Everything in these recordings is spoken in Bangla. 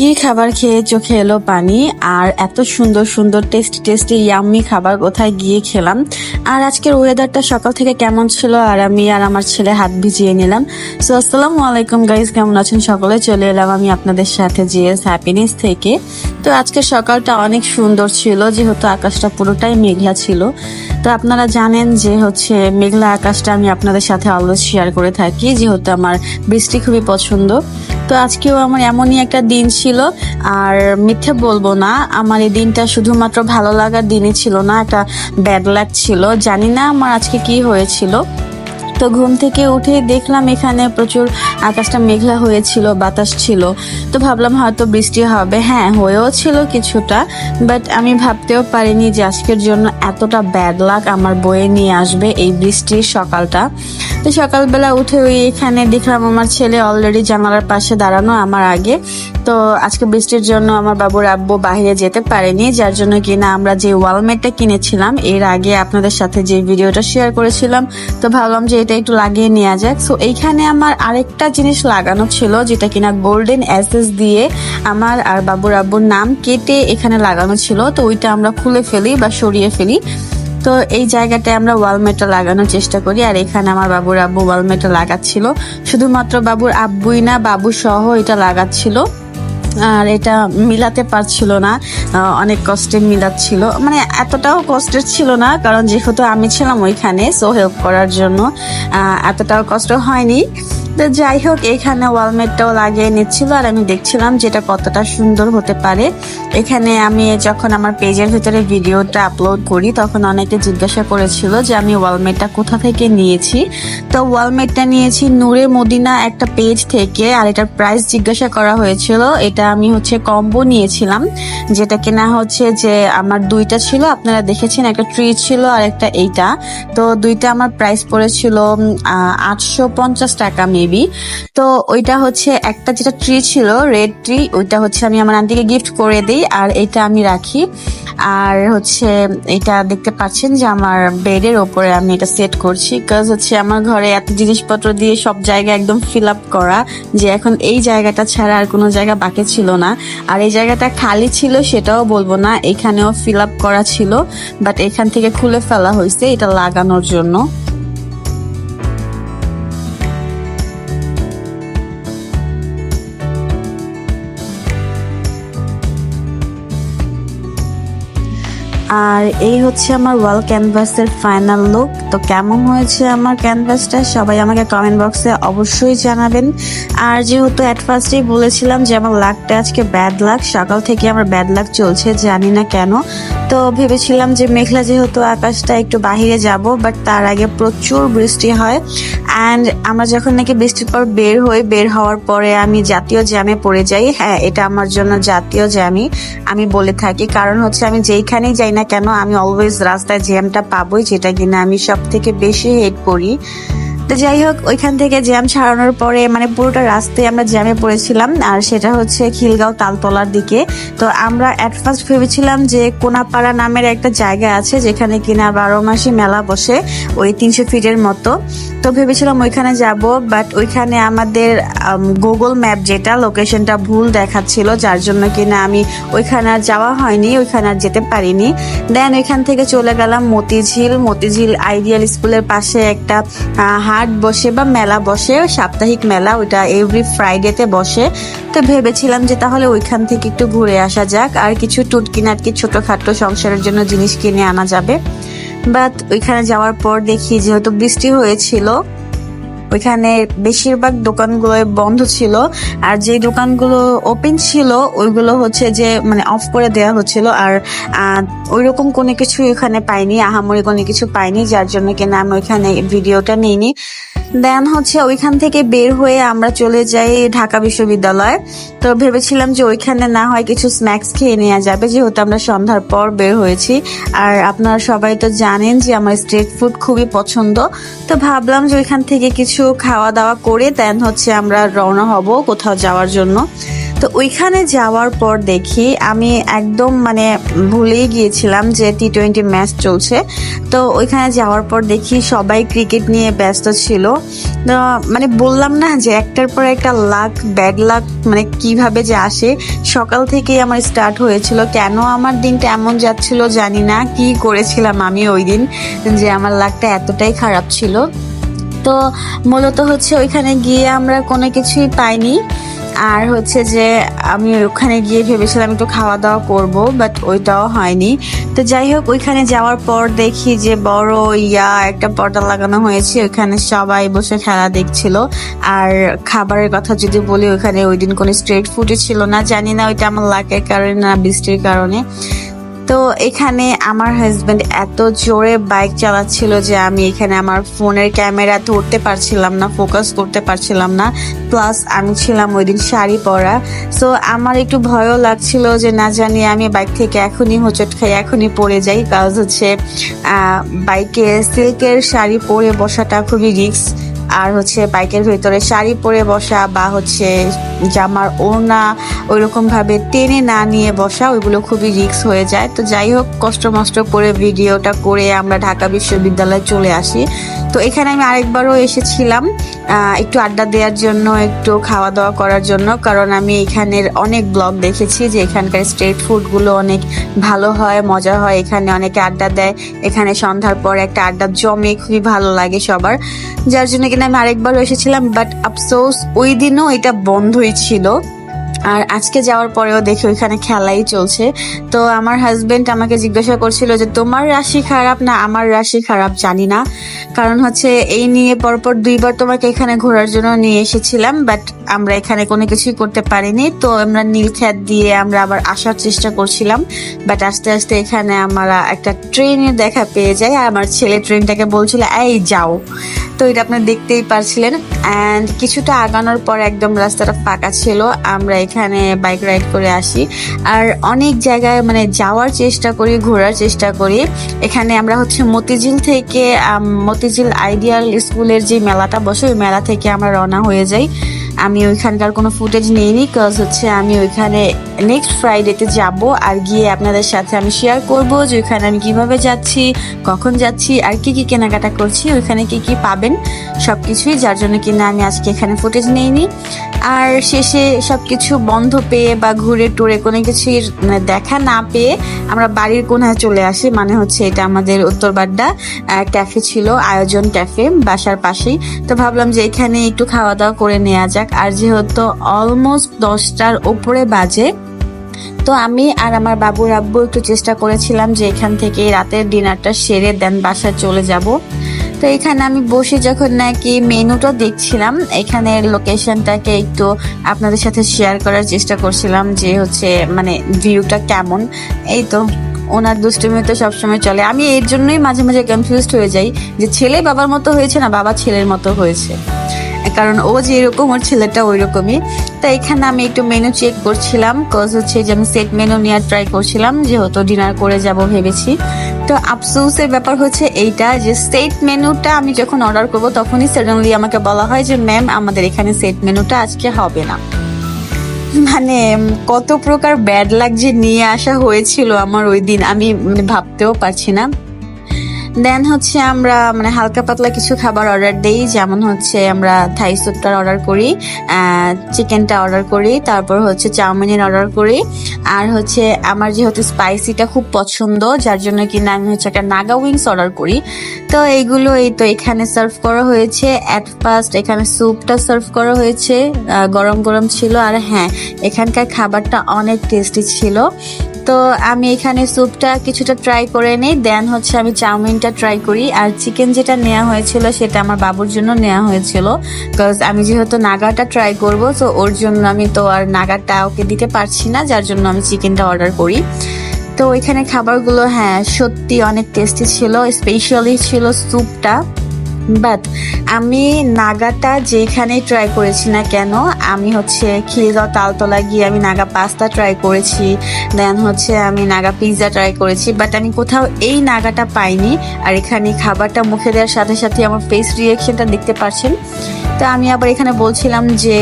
কি খাবার খেয়ে চোখে এলো পানি? আর এত সুন্দর সুন্দর টেস্টি টেস্টি ইয়াম্মি খাবার কোথায় গিয়ে খেলাম? আর আজকের ওয়েদারটা সকাল থেকে কেমন ছিল? আর আমি আর আমার ছেলে হাত ভিজিয়ে নিলাম। সো আসসালামু আলাইকুম গাইজ কেমন আছেন সকলে? চলে এলাম আমি আপনাদের সাথে জিএস হ্যাপিনেস থেকে। তো আজকের সকালটা অনেক সুন্দর ছিল, যেহেতু আকাশটা পুরোটাই মেঘলা ছিল। তো আপনারা জানেন যে হচ্ছে মেঘলা আকাশটা আমি আপনাদের সাথে অলওয়েজ শেয়ার করে থাকি, যেহেতু আমার বৃষ্টি খুবই পছন্দ। তো আজকেও আমার এমনই একটা দিন ছিল। আর মিথ্যে বলব না, আমার এই দিনটা শুধুমাত্র ভালো লাগার দিনই ছিল না, একটা ব্যাড লাগ ছিল। জানি না আমার আজকে কি হয়েছিল। তো ঘুম থেকে উঠে দেখলাম এখানে প্রচুর আকাশটা মেঘলা হয়েছিল, বাতাস ছিল। তো ভাবলাম হয়তো বৃষ্টি হবে। হ্যাঁ হয়েও ছিল কিছুটা বাট আমি ভাবতেও পারিনি যে আজকের জন্য এতটা ব্যাড লাক আমার বয়ে নিয়ে আসবে এই বৃষ্টির সকালটা। তো সকালবেলা উঠে ওই এখানে দেখলাম আমার ছেলে অলরেডি জানালার পাশে দাঁড়ানো আমার আগে। তো আজকে বৃষ্টির জন্য আমার বাবুর আব্বু বাইরে যেতে পারেনি, যার জন্য কিনা আমরা যে ওয়ালমেটটা কিনেছিলাম, এর আগে আপনাদের সাথে যে ভিডিওটা শেয়ার করেছিলাম, তো ভাবলাম যে এটা একটু লাগিয়ে নেওয়া যাক। সো এইখানে আমার আরেকটা জিনিস লাগানো ছিল, যেটা কিনা গোল্ডেন অ্যাসেস দিয়ে আমার আর বাবুর আব্বুর নাম কেটে এখানে লাগানো ছিল। তো ওইটা আমরা খুলে ফেলি বা সরিয়ে ফেলি। তো এই জায়গাটায় আমরা ওয়ালমেটটা লাগানোর চেষ্টা করি, আর এখানে আমার বাবুর আব্বু ওয়ালমেটটা লাগাচ্ছিল। শুধুমাত্র বাবুর আব্বুই না বাবু সহ এটা লাগাচ্ছিল। আর এটা মিলাতে পারছিল না। অনেক কষ্টে মিলাচ্ছিল। মানে এতটাও কষ্টের ছিল না, কারণ যেহেতু আমি ছিলাম ওইখানে সো হেল্প করার জন্য এতটাও কষ্ট হয়নি। তো যাই হোক, এখানে ওয়ালমেটটাও লাগিয়ে নিচ্ছিল আর আমি দেখছিলাম যেটা কতটা সুন্দর হতে পারে। এখানে আমি যখন আমার পেজের ভিতরে ভিডিওটা আপলোড করি, তখন অনেকে জিজ্ঞাসা করেছিল যে আমি ওয়ালমেটটা কোথা থেকে নিয়েছি। তো ওয়ালমেটটা নিয়েছি নূরে মদিনা একটা পেজ থেকে আর এটার প্রাইস জিজ্ঞাসা করা হয়েছিল। এটা আমি হচ্ছে কম্বো নিয়েছিলাম, যেটা কিনা হচ্ছে যে আমার দুইটা ছিল, আপনারা দেখেছেন একটা ট্রি ছিল আর একটা এইটা। তো দুইটা আমার প্রাইস পড়েছিল আটশো পঞ্চাশ টাকা মেবি তো ওইটা হচ্ছে একটা যেটা ট্রি ছিল রেড ট্রি ওইটা হচ্ছে আমি আমার আন্টিকে গিফট করে দিই, আর এটা আমি রাখি। আর হচ্ছে এটা দেখতে পাচ্ছেন যে আমার বেডের ওপরে আমি এটা সেট করছি কাজ হচ্ছে আমার ঘরে এত জিনিসপত্র দিয়ে সব জায়গা একদম ফিল আপ করা, যে এখন এই জায়গাটা ছাড়া আর কোনো জায়গা বাকি ছিল না। আর এই জায়গাটা খালি ছিল সেটাও বলব না, এখানেও ফিল আপ করা ছিল বাট এখান থেকে খুলে ফেলা হয়েছে এটা লাগানোর জন্য। আর এই হচ্ছে আমার ওয়াল ক্যানভাসের ফাইনাল লুক তো কেমন হয়েছে আমার ক্যানভাসটা? সবাই আমাকে কমেন্ট বক্সে অবশ্যই জানাবেন। আর যেহেতু অ্যাট ফার্স্টেই বলেছিলাম যে আমার লাকটা আজকে ব্যাড লাক সকাল থেকে আমার ব্যাড লাক চলছে, জানি না কেন। তো ভেবেছিলাম যে মেঘলা যেহেতু আকাশটা একটু বাহিরে যাব বাট তার আগে প্রচুর বৃষ্টি হয়। অ্যান্ড আমরা যখন নাকি বৃষ্টির পর বের হই, বের হওয়ার পরে আমি জাতীয় জ্যামে পড়ে যাই। হ্যাঁ এটা আমার জন্য জাতীয় জ্যামই, আমি বলে থাকি। কারণ হচ্ছে আমি যেইখানেই যাই না কেন, আমি অলওয়েজ রাস্তায় জ্যামটা পাবোই, যেটা কিনা আমি সব থেকে বেশি হেট করি। তো যাই হোক, ওইখান থেকে জ্যাম ছাড়ানোর পরে মানে পুরোটা রাস্তায় আমরা জ্যামে পড়েছিলাম, আর সেটা হচ্ছে খিলগাঁও তালতলার দিকে। তো আমরা অ্যাট ফার্স্ট ভেবেছিলাম যে কোনাপাড়া নামের একটা জায়গা আছে, যেখানে কিনা বারো মাসে মেলা বসে, ওই তিনশো ফিটের মতো। তো ভেবেছিলাম ওইখানে যাব বাট ওইখানে আমাদের গুগল ম্যাপ যেটা লোকেশনটা ভুল দেখাচ্ছিল, যার জন্য কিনা আমি ওইখানে আর যাওয়া হয়নি, ওইখানে আর যেতে পারিনি। দেন ওইখান থেকে চলে গেলাম মতিঝিল। মতিঝিল আইডিয়াল স্কুলের পাশে একটা হাট বসে বা মেলা বসে, সাপ্তাহিক মেলা ওইটা এভরি ফ্রাইডেতে বসে। তো ভেবেছিলাম যে তাহলে ওইখান থেকে একটু ঘুরে আসা যাক, আর কিছু টুটকি নাটকি ছোটখাটো সংসারের জন্য জিনিস কিনে আনা যাবে। বাট ওইখানে যাওয়ার পর দেখি যেহেতু বৃষ্টি হয়েছিল ওইখানে বেশিরভাগ দোকানগুলো বন্ধ ছিল। আর যে দোকানগুলো ওপেন ছিল, ওইগুলো হচ্ছে যে মানে অফ করে দেওয়া হচ্ছিল। আর ওই রকম কোনো কিছু ওইখানে পাইনি, আহামরি কোনো কিছু পাইনি, যার জন্য কিনা আমি ওইখানে ভিডিওটা নিইনি। দেন হচ্ছে ওইখান থেকে বের হয়ে আমরা চলে যাই ঢাকা বিশ্ববিদ্যালয়। তো ভেবেছিলাম যে ওইখানে না হয় কিছু স্ন্যাক্স খেয়ে নেওয়া যাবে, যেহেতু আমরা সন্ধ্যার পর বের হয়েছি। আর আপনারা সবাই তো জানেন যে আমার স্ট্রিট ফুড খুবই পছন্দ। তো ভাবলাম যে ওইখান থেকে কিছু খাওয়া দাওয়া করে দেন হচ্ছে আমরা রওনা হব কোথাও যাওয়ার জন্য। তো ওইখানে যাওয়ার পর দেখি আমি একদম মানে ভুলেই গিয়েছিলাম যে টি টোয়েন্টি ম্যাচ চলছে। তো ওইখানে যাওয়ার পর দেখি সবাই ক্রিকেট নিয়ে ব্যস্ত ছিল। মানে বললাম না যে একটার পর একটা লাক ব্যাড লাক মানে কীভাবে যে আসে। সকাল থেকেই আমার স্টার্ট হয়েছিল। কেন আমার দিনটা এমন যাচ্ছিল জানি না, কি করেছিলাম আমি ওই দিন যে আমার লাকটা এতটাই খারাপ ছিল। তো মূলত হচ্ছে ওইখানে গিয়ে আমরা কোনো কিছুই পাইনি। আর হচ্ছে যে আমি ওখানে গিয়ে ভেবেছিলাম একটু খাওয়া দাওয়া করব বাট ওইটাও হয়নি। তো যাই হোক, ওইখানে যাওয়ার পর দেখি যে বড় ইয়া একটা পর্দা লাগানো হয়েছে ওখানে সবাই বসে খেলা দেখছিল। আর খাবারের কথা যদি বলি, ওইখানে ওই দিন কোনো স্ট্রিট ফুডই ছিল না। জানি না ওইটা আমার লাকের কারণে না বৃষ্টির কারণে। তো এখানে আমার হাজবেন্ড এত জোরে বাইক চালাচ্ছিল যে আমি এখানে আমার ফোনের ক্যামেরা ধরতে পারছিলাম না ফোকাস করতে পারছিলাম না। প্লাস আমি ছিলাম ওই দিন শাড়ি পরা। সো আমার একটু ভয়ও লাগছিল যে না জানি আমি বাইক থেকে এখনই হোঁচট খাই, এখনই পড়ে যাই। কাজ হচ্ছে বাইকে সিল্কের শাড়ি পরে বসাটা খুবই রিস্ক আর হচ্ছে বাইকের ভেতরে শাড়ি পরে বসা বা হচ্ছে জামার ওড়না ওইরকম ভাবে টেনে না নিয়ে বসা, ওইগুলো খুবই রিস্ক হয়ে যায়। তো যাই হোক, কষ্ট মষ্ট করে ভিডিওটা করে আমরা ঢাকা বিশ্ববিদ্যালয়ে চলে আসি। তো এখানে আমি আরেকবারও এসেছিলাম একটু আড্ডা দেওয়ার জন্য, একটু খাওয়া দাওয়া করার জন্য, কারণ আমি এখানের অনেক ব্লগ দেখেছি যে এখানকার স্ট্রিট ফুডগুলো অনেক ভালো হয়, মজা হয়, এখানে অনেকে আড্ডা দেয়, এখানে সন্ধ্যার পর একটা আড্ডা জমে, খুবই ভালো লাগে সবার। যার জন্য কিনা আমি আরেকবারও এসেছিলাম বাট আফসোস, ওই দিনও এটা বন্ধই ছিল। আর আজকে যাওয়ার পরেও দেখি ওইখানে খেলাই চলছে। তো আমার হাজবেন্ড আমাকে জিজ্ঞাসা করছিল যে, তোমার রাশি খারাপ না আমার রাশি খারাপ? জানি না। কারণ হচ্ছে এই নিয়ে পরপর দুইবার তোমাকে এখানে ঘোরার জন্য নিয়ে এসেছিলাম বাট আমরা এখানে কোনো কিছুই করতে পারিনি। তো আমরা নীল নীলখ্যাত দিয়ে আমরা আবার আসার চেষ্টা করছিলাম বাট আস্তে আস্তে এখানে আমরা একটা ট্রেনের দেখা পেয়ে যাই। আর আমার ছেলে ট্রেনটাকে বলছিল, এই যাও। তো এটা আপনারা দেখতেই পারছিলেন। অ্যান্ড কিছুটা আগানোর পর একদম রাস্তাটা ফাঁকা ছিল। আমরা এখানে বাইক রাইড করে আসি। আর অনেক জায়গায় মানে যাওয়ার চেষ্টা করি, ঘোরার চেষ্টা করি। এখানে আমরা হচ্ছে মতিঝিল থেকে মতিঝিল আইডিয়াল স্কুলের যে মেলাটা বসে, ওই মেলা থেকে আমরা রওনা হয়ে যাই। আমি ওইখানকার কোনো ফুটেজ নেইনি কজ হচ্ছে আমি ওইখানে নেক্সট ফ্রাইডেতে যাব আর গিয়ে আপনাদের সাথে আমি শেয়ার করব যে ওইখানে আমি কীভাবে যাচ্ছি, কখন যাচ্ছি, আর কি কি কেনাকাটা করছি, ওইখানে কি কি পাবেন সব কিছুই যার জন্য কিনা আমি আজকে এখানে ফুটেজ নেইনি। আর শেষে সব কিছু বন্ধ পেয়ে বা ঘুরে টুরে কোনো কিছুর মানে দেখা না পেয়ে আমরা বাড়ির কোনায় চলে আসি মানে হচ্ছে এটা আমাদের উত্তরবাড্ডা ক্যাফে ছিল, আয়োজন ক্যাফে বাসার পাশেই। তো ভাবলাম যে এখানে একটু খাওয়া দাওয়া করে নেওয়া যাক আর যেহেতু অলমোস্ট দশটার ওপরে বাজে, তো আমি আর আমার বাবুর আব্বু একটু চেষ্টা করেছিলাম যে এখান থেকে রাতের ডিনারটা সেরে দেন বাসায় চলে যাব। তো এখানে আমি বসে যখন নাকি মেনুটা দেখছিলাম এখানের লোকেশনটাকে একটু আপনাদের সাথে শেয়ার করার চেষ্টা করছিলাম যে হচ্ছে মানে ভিউটা কেমন। এই তো, ওনার দুষ্টুমি তো সবসময় চলে। আমি এর জন্যই মাঝে মাঝে কনফিউজড হয়ে যাই যে ছেলে বাবার মতো হয়েছে না বাবা ছেলের মতো হয়েছে। কারণ ও যে এরকম, ওর ছেলেটা ওই রকমই তো এখানে আমি একটু মেনু চেক করছিলাম কজ হচ্ছে যে আমি সেট মেনু নেওয়ার ট্রাই করছিলাম, যেহেতু ডিনার করে যাব ভেবেছি। তো আফসোসের ব্যাপার হচ্ছে এইটা যে সেট মেনুটা আমি যখন অর্ডার করব, তখনই সাডেনলি আমাকে বলা হয় যে ম্যাম আমাদের এখানে সেট মেনুটা আজকে হবে না। মানে কত প্রকার ব্যাড লাগ যে নিয়ে আসা হয়েছিল আমার ওই দিন, আমি ভাবতেও পারছি না। দেন হচ্ছে আমরা মানে হালকা পাতলা কিছু খাবার অর্ডার দেই, যেমন হচ্ছে আমরা থাই স্যুপটার অর্ডার করি চিকেনটা অর্ডার করি, তারপর হচ্ছে চাউমিনের অর্ডার করি। আর হচ্ছে আমার যেহেতু স্পাইসিটা খুব পছন্দ, যার জন্য কিনা আমি হচ্ছে একটা নাগা উইংস অর্ডার করি। তো এইগুলো এই তো এখানে সার্ভ করা হয়েছে। অ্যাট ফার্স্ট এখানে স্যুপটা সার্ভ করা হয়েছে গরম গরম ছিল। আর হ্যাঁ এখানকার খাবারটা অনেক টেস্টি ছিল। তো আমি এখানে স্যুপটা কিছুটা ট্রাই করে নিই। দেন হচ্ছে আমি চাউমিনটা ট্রাই করি। আর চিকেন যেটা নেওয়া হয়েছিল সেটা আমার বাবুর জন্য নেওয়া হয়েছিল। বিকজ আমি যেহেতু নাগাটা ট্রাই করব তো ওর জন্য আমি তো আর নাগাটা ওকে দিতে পারছি না, যার জন্য আমি চিকেনটা অর্ডার করি। তো এখানে খাবারগুলো হ্যাঁ সত্যি অনেক টেস্টি ছিল। স্পেশালি ছিল স্যুপটা। বাট আমি নাগাটা যেখানে ট্রাই করেছি না কেন, আমি হচ্ছে খিলগাঁও তালতলা গিয়ে আমি নাগা পাস্তা ট্রাই করেছি দেন হচ্ছে আমি নাগা পিৎজা ট্রাই করেছি বাট আমি কোথাও এই নাগাটা পাইনি, আর এখানে খাবারটা মুখে দেওয়ার সাথে সাথে আমার ফেস রিয়াকশনটা দেখতে পাচ্ছেন তো আমি আবার এখানে বলছিলাম যে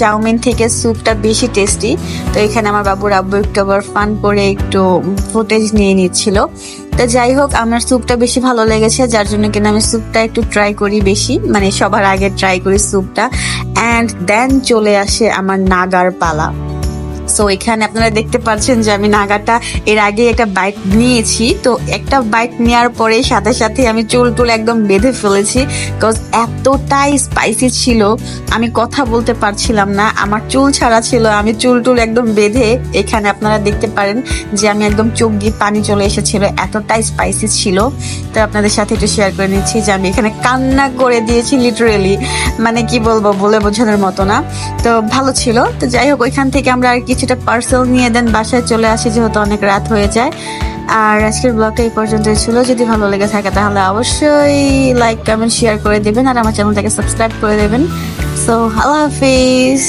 চাউমিন থেকে স্যুপটা বেশি টেস্টি তো এখানে আমার বাবুর আব্বু একটু আবার ফান করে একটু ফুটেজ নিয়ে নিচ্ছিল। তো যাই হোক, আমার স্যুপটা বেশি ভালো লেগেছে, যার জন্য কিনা আমি স্যুপটা একটু ট্রাই করি বেশি মানে সবার আগে ট্রাই করি স্যুপটা। অ্যান্ড দেন চলে আসে আমার নাগার পালা। সো এখানে আপনারা দেখতে পাচ্ছেন যে আমি নাগাটা এর আগে একটা বাইট নিয়েছি। তো একটা বাইট নেওয়ার পরে সাথে সাথে আমি চুল টুল একদম বেঁধে ফেলেছি বিকজ এতটাই স্পাইসি ছিল। আমি কথা বলতে পারছিলাম না। আমার চুল ছাড়া ছিল। আমি চুল টুল একদম বেঁধে এখানে আপনারা দেখতে পারেন যে আমি একদম চোখ দিয়ে পানি চলে এসেছিল। এতটাই স্পাইসি ছিল। তো আপনাদের সাথে একটু শেয়ার করে নিচ্ছি যে আমি এখানে কান্না করে দিয়েছি লিটারেলি মানে কি বলব? বলে বোঝানোর মতো না। তো ভালো ছিল। তো যাই হোক, ওইখান থেকে আমরা আর কিছুটা পার্সেল নিয়ে দেন, বাসায় চলে আসি যেহেতু অনেক রাত হয়ে যায়। আর আজকের ব্লগটা এই পর্যন্ত ছিল। যদি ভালো লেগে থাকে তাহলে অবশ্যই লাইক কমেন্ট শেয়ার করে দেবেন। আর আমার চ্যানেলটাকে সাবস্ক্রাইব করে দেবেন। সো আল্লাহ হাফিজ।